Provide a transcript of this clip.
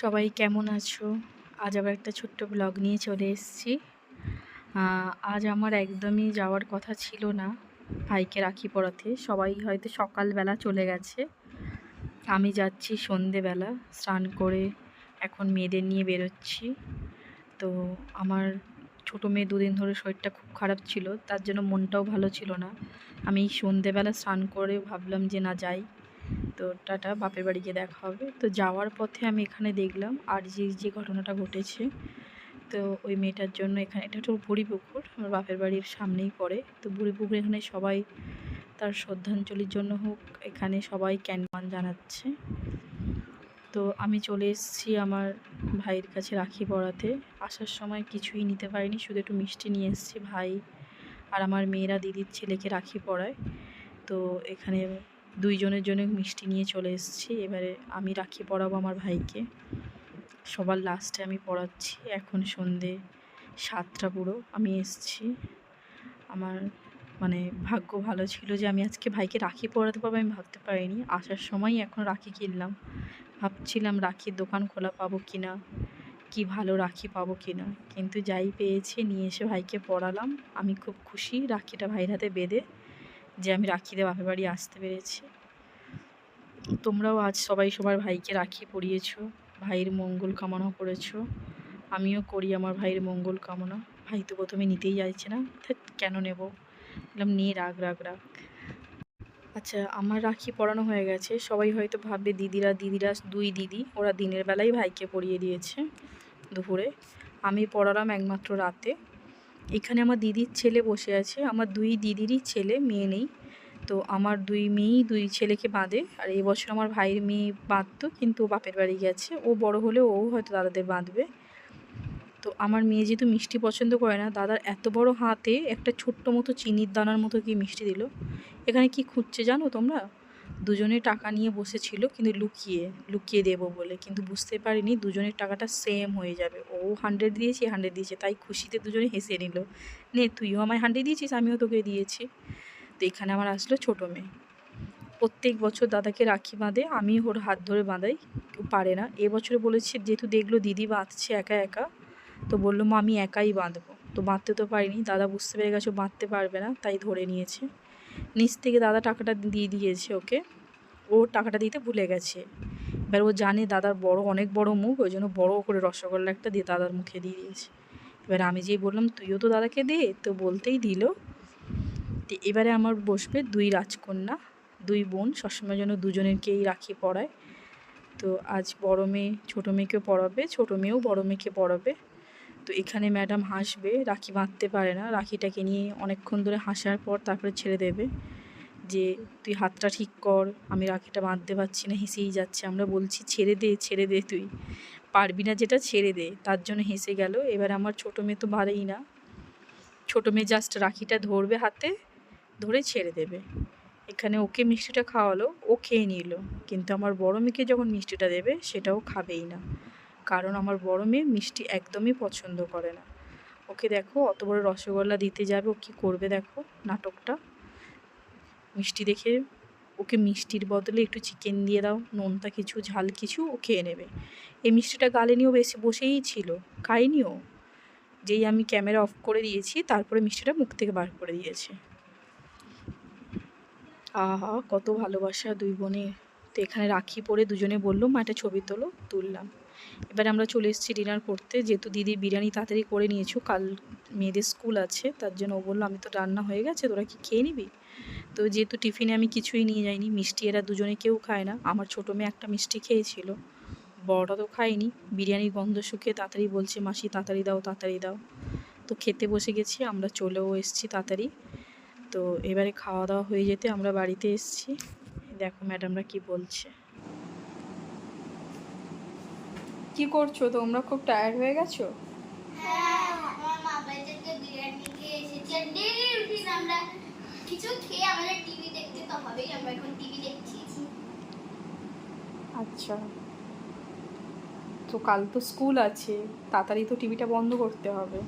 সবাই কেমন আছো? আজ আবার একটা ছোট্ট ব্লগ নিয়ে চলে এসেছি। আজ আমার একদমই যাওয়ার কথা ছিল না ভাইকে রাখি পড়াতে সবাই হয়তো সকালবেলা চলে গেছে। আমি যাচ্ছি সন্ধেবেলা, স্নান করে এখন মেয়েদের নিয়ে বেরোচ্ছি। তো আমার ছোটো মেয়ে দুদিন ধরে শরীরটা খুব খারাপ ছিল, তার জন্য মনটাও ভালো ছিল না। আমি সন্ধেবেলা স্নান করে ভাবলাম যে না যাই। তো টাটা, বাপের বাড়ি গিয়ে দেখা হবে। তো যাওয়ার পথে আমি এখানে দেখলাম আর যে যে ঘটনাটা ঘটেছে, তো ওই মেয়েটার জন্য এখানে, এটা একটা বুড়ি পুকুর আমার বাপের বাড়ির সামনেই পড়ে। তো বুড়ি পুকুর এখানে সবাই তার শ্রদ্ধাঞ্জলির জন্য হোক, এখানে সবাই ক্যানমান জানাচ্ছে। তো আমি চলে এসেছি আমার ভাইয়ের কাছে রাখি পড়াতে। আসার সময় কিছুই নিতে পারিনি, শুধু একটু মিষ্টি নিয়ে এসেছি ভাই আর আমার মেয়েরা দিদির ছেলেকে রাখি পড়ায়। তো এখানে দুইজনের জন্য মিষ্টি নিয়ে চলে এসেছি। এবারে আমি রাখি পড়াবো আমার ভাইকে। সবার লাস্টে আমি পড়াচ্ছি এখন সন্ধে সাতটা পুরো আমি এসছি। আমার মানে ভাগ্য ভালো ছিল যে আমি আজকে ভাইকে রাখি পরাতে পারব আমি ভাবতে পারিনি। আসার সময় এখন রাখি কিনলাম। ভাবছিলাম রাখির দোকান খোলা পাবো কি না কি ভালো রাখি পাবো কি না কিন্তু যাই পেয়েছি, নিয়ে এসে ভাইকে পড়ালাম আমি খুব খুশি রাখিটা ভাইয়ের হাতে বেঁধে। যে আমি রাখিতে বাপের বাড়ি আসতে পেরেছি। তোমরাও আজ সবাই সবার ভাইকে রাখি পরিয়েছো, ভাইয়ের মঙ্গল কামনা করেছ। আমিও করি আমার ভাইয়ের মঙ্গল কামনা। ভাই তো প্রথমে নিতেই চাইছে না কেন নেব? বললাম নিয়ে রাগ রাগ রাগ আচ্ছা আমার রাখি পরানো হয়ে গেছে। সবাই হয়তো ভাববে, দিদিরা দিদিরা, দুই দিদি, ওরা দিনের বেলায় ভাইকে পরিয়ে দিয়েছে দুপুরে। আমি পড়ালাম একমাত্র রাতে। এখানে আমার দিদির ছেলে বসে আছে। আমার দুই দিদিরই ছেলে, মেয়ে নেই। তো আমার দুই মেয়েই দুই ছেলেকে বাঁধে। আর এবছর আমার ভাইয়ের মেয়ে বাঁধতো, কিন্তু ও বাপের বাড়ি গেছে। ও বড় হলেও ও হয়তো দাদাদের বাঁধবে। তো আমার মেয়ে যেহেতু মিষ্টি পছন্দ করে না, দাদার এত বড় হাতে একটা ছোট্ট মতো চিনির দানার মতো কি মিষ্টি দিল? এখানে কি খুঁজছে জানো তোমরা? দুজনে টাকা নিয়ে বসেছিল, কিন্তু লুকিয়ে লুকিয়ে দেবো বলে। কিন্তু বুঝতে পারিনি দুজনের টাকাটা সেম হয়ে যাবে। ও হান্ড্রেড দিয়েছে হান্ড্রেড দিয়েছে। তাই খুশিতে দুজনে হেসে নিল। নে, তুইও আমায় হান্ড্রেড দিয়েছিস, আমিও তোকে দিয়েছি। তো এখানে আমার আসলো ছোটো মেয়ে। প্রত্যেক বছর দাদাকে রাখি বাঁধে, আমি ওর হাত ধরে বাঁধাই কেউ পারে না। এবছরে বলেছে, যেহেতু দেখল দিদি বাঁধছে একা একা, তো বলল, মা, আমি একাই বাঁধবো। তো বাঁধতে তো পারিনি, দাদা বুঝতে পেরে গেছে বাঁধতে পারবে না, তাই ধরে নিয়েছে। নিচ থেকে দাদা টাকাটা দিয়ে দিয়েছে ওকে। ও টাকাটা দিতে ভুলে গেছে। এবার ও জানে দাদার বড়, অনেক বড় মুখ, ওই জন্য বড়ো করে রসগোল্লা একটা দিয়ে দাদার মুখে দিয়ে দিয়েছে। এবার আমি যেই বললাম, তুইও তো দাদাকে দে? তো বলতেই দিল। তো এবারে আমার বসবে দুই রাজকন্যা, দুই বোন, সবসময় যেন দুজনেরকেই রাখি পড়ায়। তো আজ বড় মেয়ে ছোটো মেয়েকে পড়াবে, ছোটো মেয়েও বড় মেয়েকে পড়াবে। তো এখানে ম্যাডাম হাসবে, রাখি বাঁধতে পারে না, রাখিটাকে নিয়ে অনেকক্ষণ ধরে হাসার পর তারপরে ছেড়ে দেবে যে, তুই হাতটা ঠিক কর, আমি রাখিটা বাঁধতে পারছি না, হেসেই যাচ্ছে। আমরা বলছি, ছেড়ে দে ছেড়ে দে তুই। পারবি না যেটা, ছেড়ে দে। তার জন্য হেসে গেল। এবার আমার ছোটো মেয়ে তো বাড়েই না। ছোটো মেয়ে জাস্ট রাখিটা ধরবে হাতে, ধরে ছেড়ে দেবে। এখানে ওকে মিষ্টিটা খাওয়ালো, ও খেয়ে নিল। কিন্তু আমার বড় মেয়েকে যখন মিষ্টিটা দেবে, সেটাও খাবেই না। কারণ আমার বড় মেয়ে মিষ্টি একদমই পছন্দ করে না। ওকে দেখো, অত বড় রসগোল্লা দিতে যাবে, ও কী করবে দেখো নাটকটা। মিষ্টি দেখে ওকে মিষ্টির বদলে একটু চিকেন দিয়ে দাও, নোনতা কিছু, ঝাল কিছু, ও খেয়ে নেবে। এই মিষ্টিটা গালে নিয়েও বেশি বসেই ছিল খাইনিও যেই আমি ক্যামেরা অফ করে দিয়েছি, তারপরে মিষ্টিটা মুখ থেকে বার করে দিয়েছে। আহা, কত ভালোবাসা দুই বোনের। তো এখানে রাখি পরে দুজনে বলল, মা, একটা ছবি তোলো, তুললাম। এবারে আমরা চলে এসেছি ডিনার করতে। যেহেতু দিদি বিরিয়ানি তাড়াতাড়ি করে নিয়েছো, কাল মেয়েদের স্কুল আছে, তার জন্য ও বলল, আমি তো রান্না হয়ে গেছে, তোরা কি খেয়ে নিবি? তো যেহেতু টিফিনে আমি কিছুই নিয়ে যাইনি, মিষ্টি এরা দুজনে কেউ খায় না। আমার ছোটো মেয়ে একটা মিষ্টি খেয়েছিল, বড়টা তো খায়নি। বিরিয়ানির গন্ধ শুকিয়ে তাড়াতাড়ি বলছে, মাসি, তাড়াতাড়ি দাও তাড়াতাড়ি দাও। তো খেতে বসে গেছি, আমরা চলেও এসেছি তাড়াতাড়ি। তো এবারে খাওয়া দাওয়া হয়ে যেতে আমরা বাড়িতে এসেছি। দেখো ম্যাডামরা কি বলছে। কি করছ? তোমরা খুব টায়ার্ড হয়ে গেছো? হ্যাঁ আচ্ছা। তো কাল তো স্কুল আছে তাড়াতাড়ি তো টিভিটা বন্ধ করতে হবে।